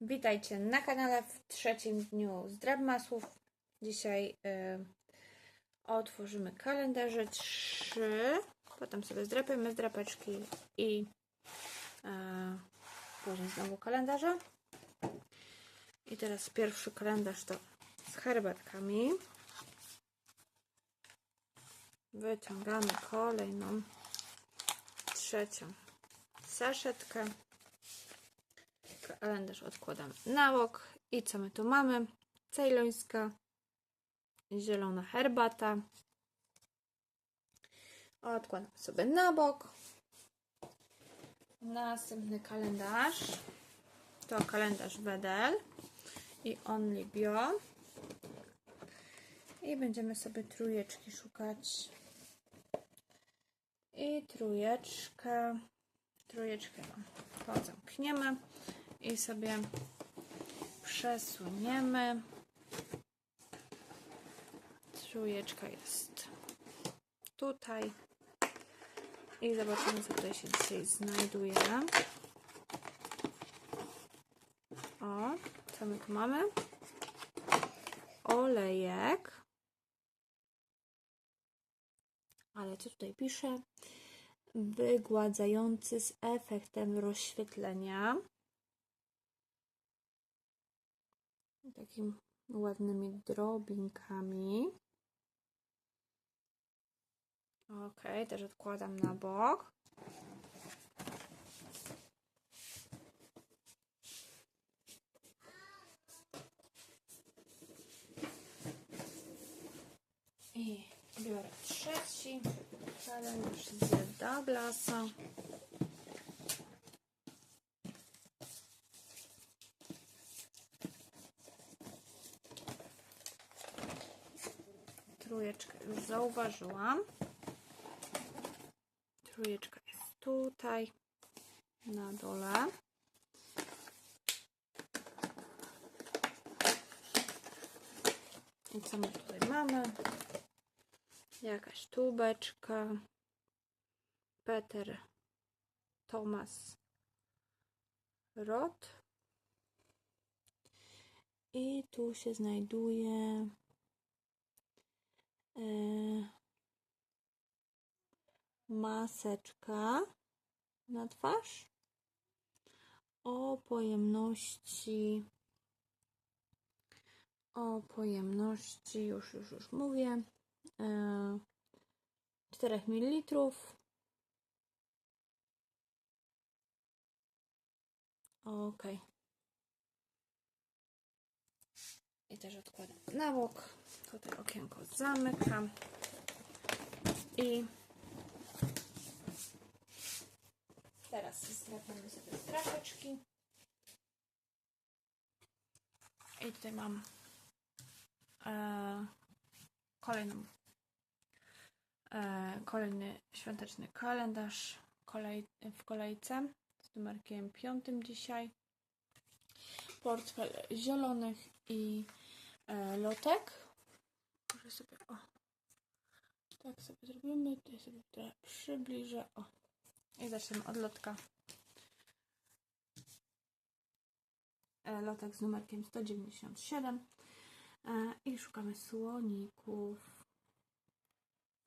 Witajcie na kanale w trzecim dniu zdrab masłów. Dzisiaj y, otworzymy kalendarze trzy, potem sobie zdrapiemy zdrapeczki i y, później znowu kalendarze. I teraz pierwszy kalendarz to z herbatkami. Wyciągamy kolejną, trzecią saszetkę. Kalendarz odkładam na bok. I co my tu mamy? Cejlońska zielona herbata. Odkładam sobie na bok. Następny kalendarz to kalendarz Wedel i Only Bio. I będziemy sobie trójeczki szukać. I trójeczkę. Trójeczkę mam. To zamkniemy i sobie przesuniemy. Trójeczka jest tutaj. I zobaczymy, co tutaj się dzisiaj znajduje. O, co my tu mamy? Olejek. Ale co tutaj pisze? Wygładzający z efektem rozświetlenia. Takimi ładnymi drobinkami. Ok, też odkładam na bok. I biorę trzeci kalendarz z Douglasa. Trójeczkę już zauważyłam. Trójeczka jest tutaj na dole. I co my tutaj mamy? Jakaś tubeczka. Peter Thomas Roth. I tu się znajduje e, maseczka na twarz. O pojemności. O pojemności już, już, już mówię. E, 4 ml ok i też odkładam na bok tutaj okienko zamykam. I teraz zdrapiamy sobie straszeczki i tutaj mam e, kolejną e, kolejny świąteczny kalendarz kolej, w kolejce z numerkiem piątym dzisiaj. Portfel zielonych i e, lotek może sobie o. Tak sobie zrobimy tutaj sobie trochę przybliżę o. I zaczniemy od lotka. E, lotek z numerkiem 197 E, i szukamy słoników.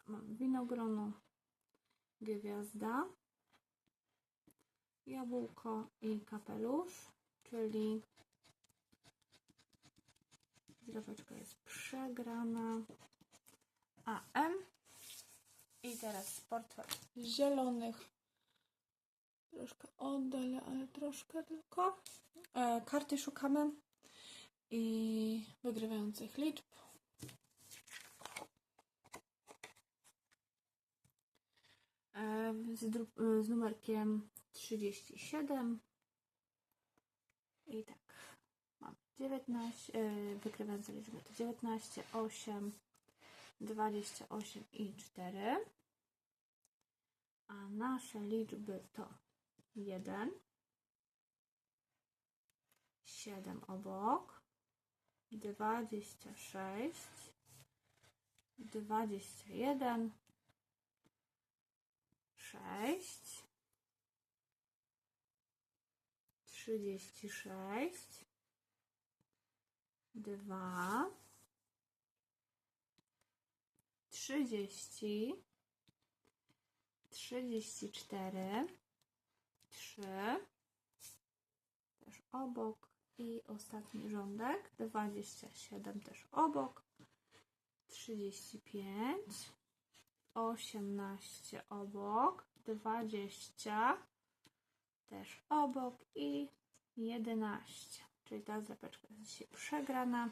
Mam winogrono gwiazda jabłko i kapelusz czyli Zdrapeczka jest przegrana. AM. I teraz portfel zielonych. Troszkę oddalę, ale troszkę tylko. E, karty szukamy. I wygrywających liczb. E, z, dru- z numerkiem 37. I tak. Mam 19, yy, wykrywające liczby to 19, 8, 28 i 4. A nasze liczby to 1, 7 obok, 26, 21, 6, trzydzieści sześć, dwa, trzydzieści, trzydzieści cztery, trzy, też obok. I ostatni rządek, dwadzieścia siedem też obok, trzydzieści pięć, osiemnaście obok, dwadzieścia też obok. I 11. Czyli ta zlepeczka jest dzisiaj przegrana.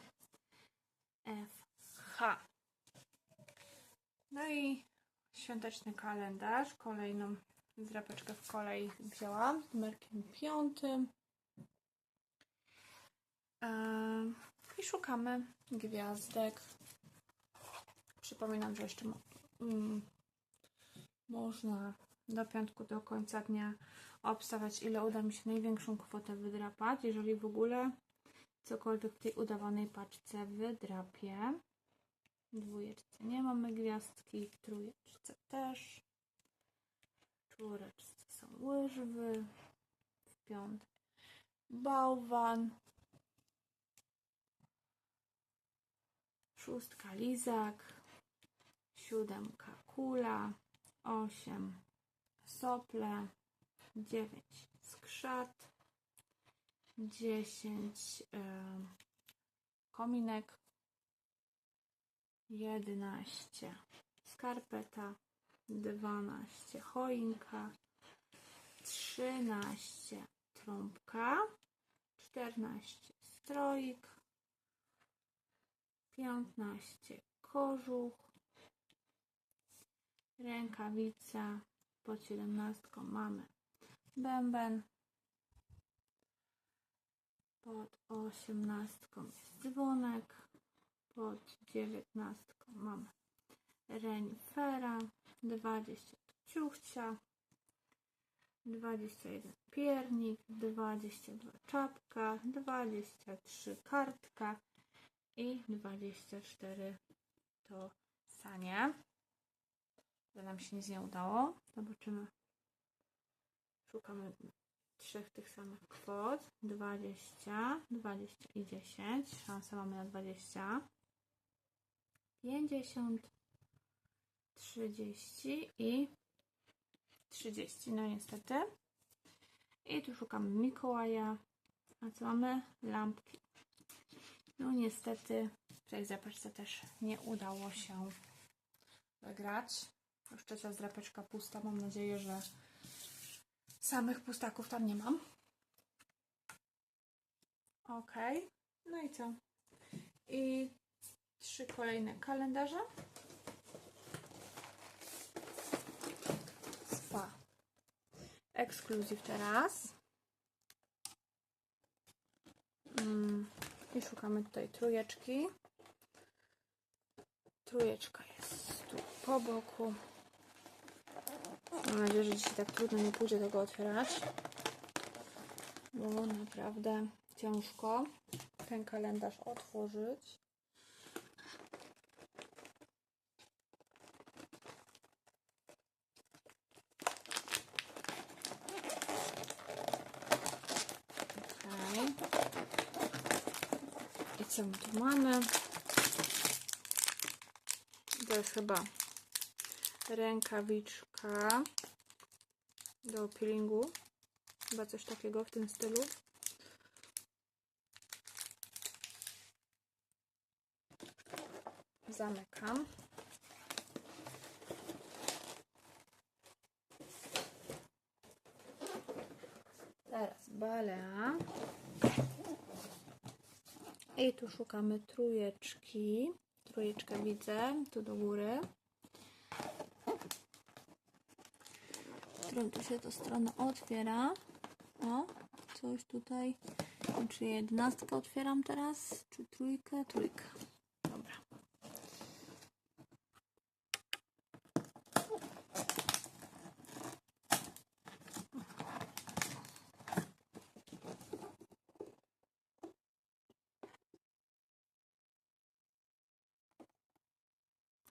FH. No i świąteczny kalendarz. Kolejną zrapeczkę w kolei wzięłam numerkiem piątym. Ehm, I szukamy gwiazdek. Przypominam, że jeszcze mo- mm, można do piątku, do końca dnia obstawiać, ile uda mi się największą kwotę wydrapać, jeżeli w ogóle cokolwiek w tej udawanej paczce wydrapię. Dwójeczce nie mamy gwiazdki, w trójeczce też. Czwóreczce są łyżwy, w piątej bałwan, szóstka lizak, siódemka kula, osiem sople, 9 skrzat, 10 kominek, 11 skarpeta, 12 choinka, 13 trąbka, 14 stroik, 15 kożuch, rękawica, pod 17 mamy bęben, pod 18 jest dzwonek, pod 19 mamy renifera, 20 to ciuchcia, 21 piernik, 22 czapka, 23 kartka i 24 to sanie. To nam się nic nie udało. Zobaczymy. Szukamy trzech tych samych kwot. 20, 20 i 10. Szansę mamy na 20. 50, 30 i 30. No niestety. I tu szukamy Mikołaja. A co mamy? Lampki. No niestety w tej zapaczce też nie udało się wygrać. Już trzecia zdrapeczka pusta. Mam nadzieję, że samych pustaków tam nie mam. Ok. No i co? I trzy kolejne kalendarze. Spa. Ekskluzyw teraz. Mm, I szukamy tutaj trójeczki. Trójeczka jest tu po boku. Mam nadzieję, że dzisiaj tak trudno nie pójdzie tego otwierać. Bo naprawdę ciężko ten kalendarz otworzyć. I co my tu mamy? To jest chyba rękawiczka do peelingu. Chyba coś takiego w tym stylu. Zamykam. Teraz balea. I tu szukamy trójeczki. Trójeczkę widzę, tu do góry. Którą tu się to strona otwiera. O, coś tutaj. Czy jedenastkę otwieram teraz? Czy trójkę? Trójkę. Dobra.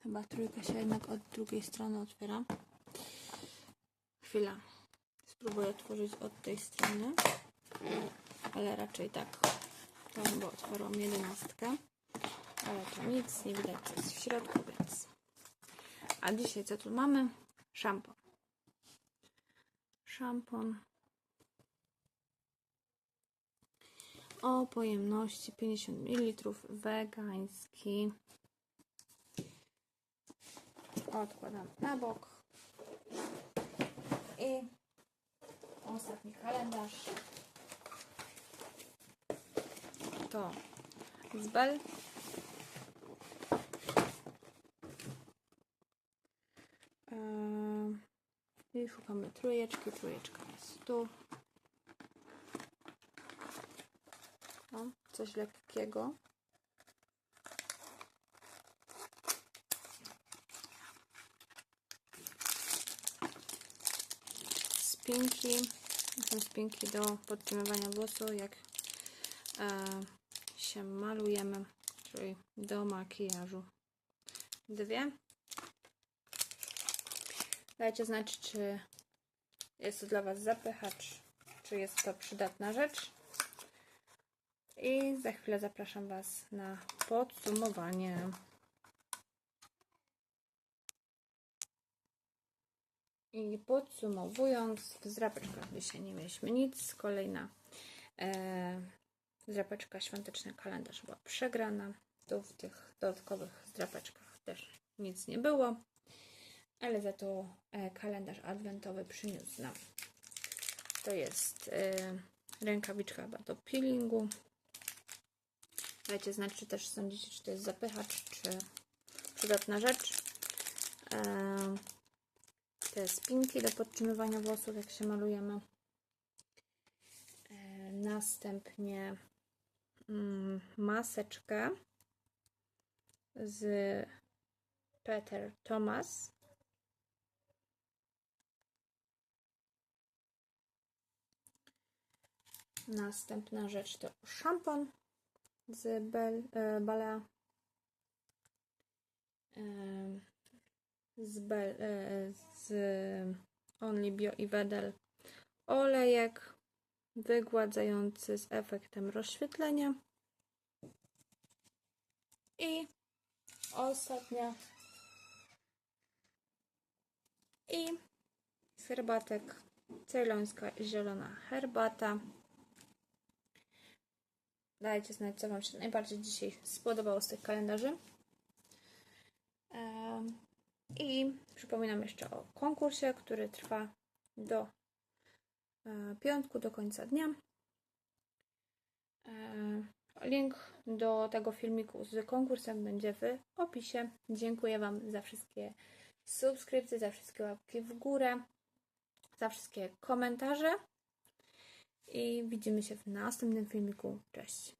Chyba trójka się jednak od drugiej strony otwiera. Chwila. Spróbuję otworzyć od tej strony. Ale raczej tak. To, bo otwarłam jedenastkę. Ale to nic, nie widać co jest w środku, więc... A dzisiaj co tu mamy? Szampon. Szampon. O pojemności 50 ml. Wegański. Odkładam na bok. I ostatni kalendarz. To z Bell. Eee, I szukamy trójeczki. Trójeczka jest tu. O, coś lekkiego. Spinki. Są spinki do podtrzymywania włosu, jak e, się malujemy, czyli do makijażu. Dwie. Dajcie znać, czy jest to dla Was zapychacz, czy jest to przydatna rzecz. I za chwilę zapraszam Was na podsumowanie. I podsumowując, w zdrapeczkach dzisiaj nie mieliśmy nic. Kolejna e, zdrapeczka świąteczny kalendarz była przegrana. Tu w tych dodatkowych zdrapeczkach też nic nie było. Ale za to e, kalendarz adwentowy przyniósł nam. To jest e, rękawiczka chyba do peelingu. Dajcie znać, czy też sądzicie, czy to jest zapychacz, czy przydatna rzecz. E, te spinki do podtrzymywania włosów, jak się malujemy. E, następnie mm, maseczkę z Peter Thomas. Następna rzecz to szampon z Bel, e, z, e, z Only Bio i Wedel olejek wygładzający z efektem rozświetlenia. I ostatnia. I z herbatek ceylońska zielona herbata. Dajcie znać, co Wam się najbardziej dzisiaj spodobało z tych kalendarzy. I przypominam jeszcze o konkursie, który trwa do e, piątku, do końca dnia. E, Link do tego filmiku z konkursem będzie w opisie. Dziękuję Wam za wszystkie subskrypcje, za wszystkie łapki w górę, za wszystkie komentarze i widzimy się w następnym filmiku. Cześć!